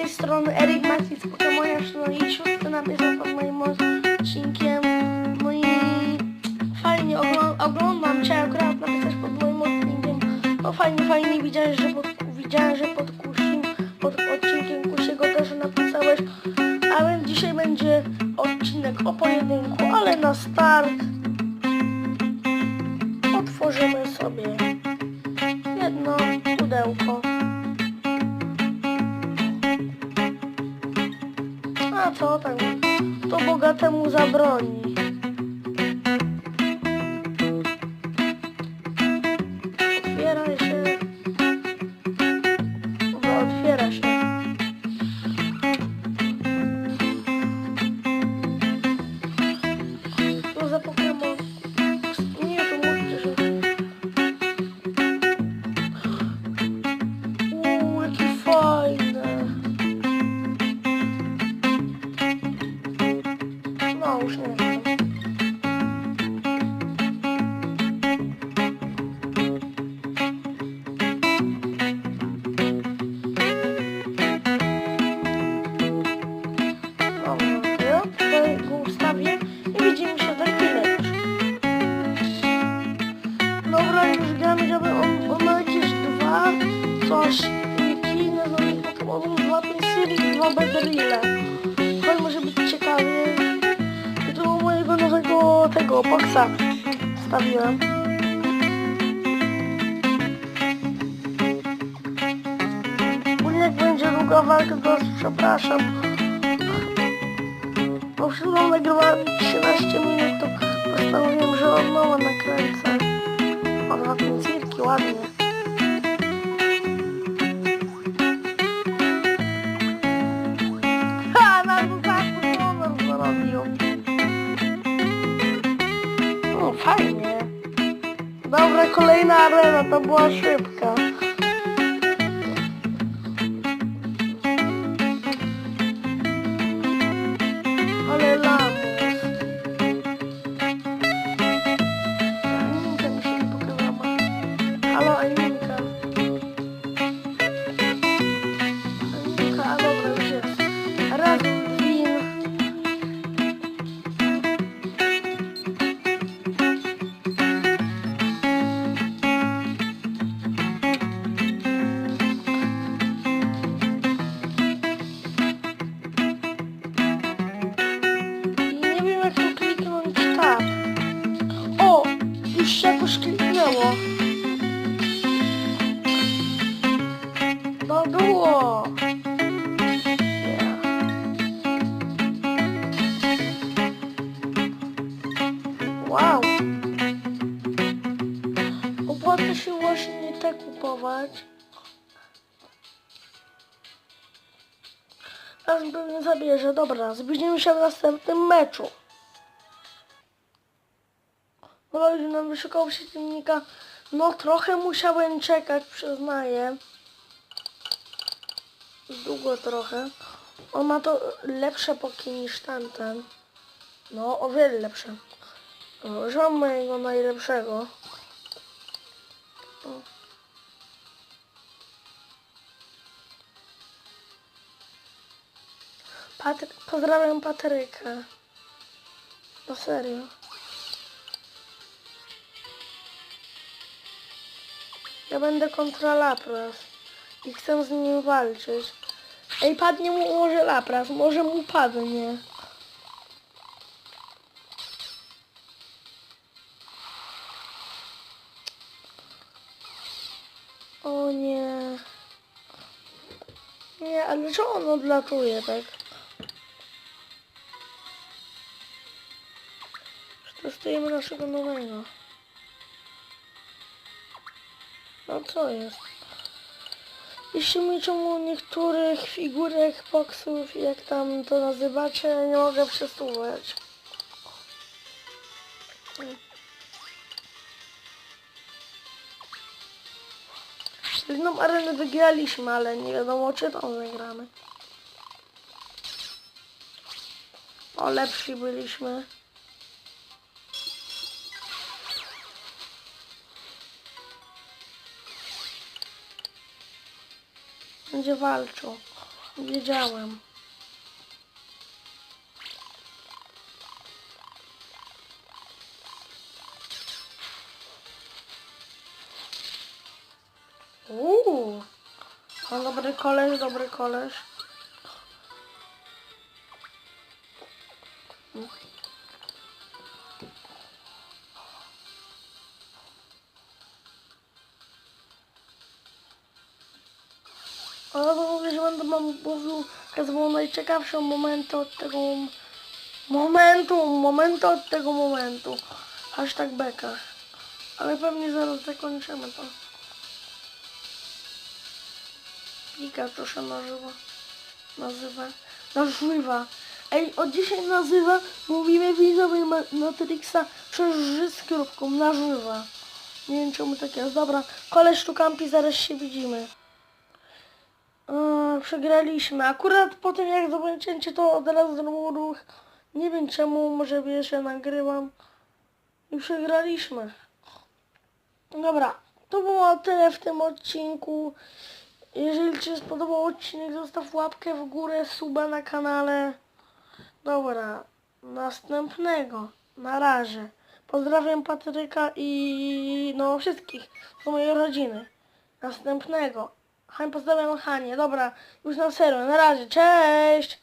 tej strony Erik Matic Pokemoniarz, no i sióstry napisał pod moim odcinkiem. No i fajnie oglą- oglądam cię akurat napisać pod moim odcinkiem. No fajnie, fajnie widziałem, że pod, widziałem, że pod Kusim, pod odcinkiem Kusiego też napisałeś. A więc dzisiaj będzie odcinek o pojedynku, ale na start otworzymy sobie jedno pudełko. Co tam? To bogatemu zabroni. Gramy, żeby on, on ma jakieś dwa, coś, no i Pokemonów, dwa Pinsiri, dwa Bedrille. To może być ciekawie. I tu mojego nowego tego boksa stawiłem. Ogólnie jak będzie długa walka, to przepraszam. Bo przed nagrywałem 13 minut, to postanowiłem, że od nowa nakręcę. Pięcirki, ładnie. Ha, na rukach Pokémonów zarobił. O, fajnie. Dobra, kolejna arena, to była szybka. Kupować. Teraz pewnie zabierze. Dobra, zbliżymy się w następnym meczu. Już nam wyszukał przeciwnika. No trochę musiałem czekać, przyznaję. Długo trochę. On ma to lepsze poki niż tamten. No, o wiele lepsze. O, Już mam mojego najlepszego. O. Patry pozdrawiam Patryka. No serio. Ja będę kontra Lapras. I chcę z nim walczyć. Ej, padnie mu może Lapras. Może mu padnie. O nie. Nie, ale czemu on odlatuje tak? Testujemy naszego nowego. No co jest? Jeśli mi czemu niektórych figurek, boksów, jak tam to nazywacie, nie mogę przesuwać. Jedną arenę wygraliśmy, ale nie wiadomo czy tą wygramy. O, lepsi byliśmy. Będzie walczył. Wiedziałem. Uuu. No dobry koleś, dobry koleś. Będę wam mówił, pokazywał najciekawsze momenty od tego mom- momentu, momentu od tego momentu. Hashtag beka. Ale pewnie zaraz zakończymy to. Pikachu się nazywa. Nazywa. Nazywa. Ej, od dzisiaj nazywa, mówimy widzowie Ma- Matrixa przez Ż z kropką, nażywa. Nie wiem czemu tak jest. Dobra, koleś tu kampi, zaraz się widzimy. Przegraliśmy. Akurat po tym jak zobaczycie to od razu zrobił ruch. Nie wiem czemu, może wiesz, ja nagrywam. I przegraliśmy. Dobra, to było tyle w tym odcinku. Jeżeli Ci się spodobał odcinek, zostaw łapkę w górę, suba na kanale. Dobra, następnego. Na razie. Pozdrawiam Patryka i no wszystkich z mojej rodziny. Następnego. Hań, pozdrawiam Hanie. Dobra, już na serio. Na razie. Cześć!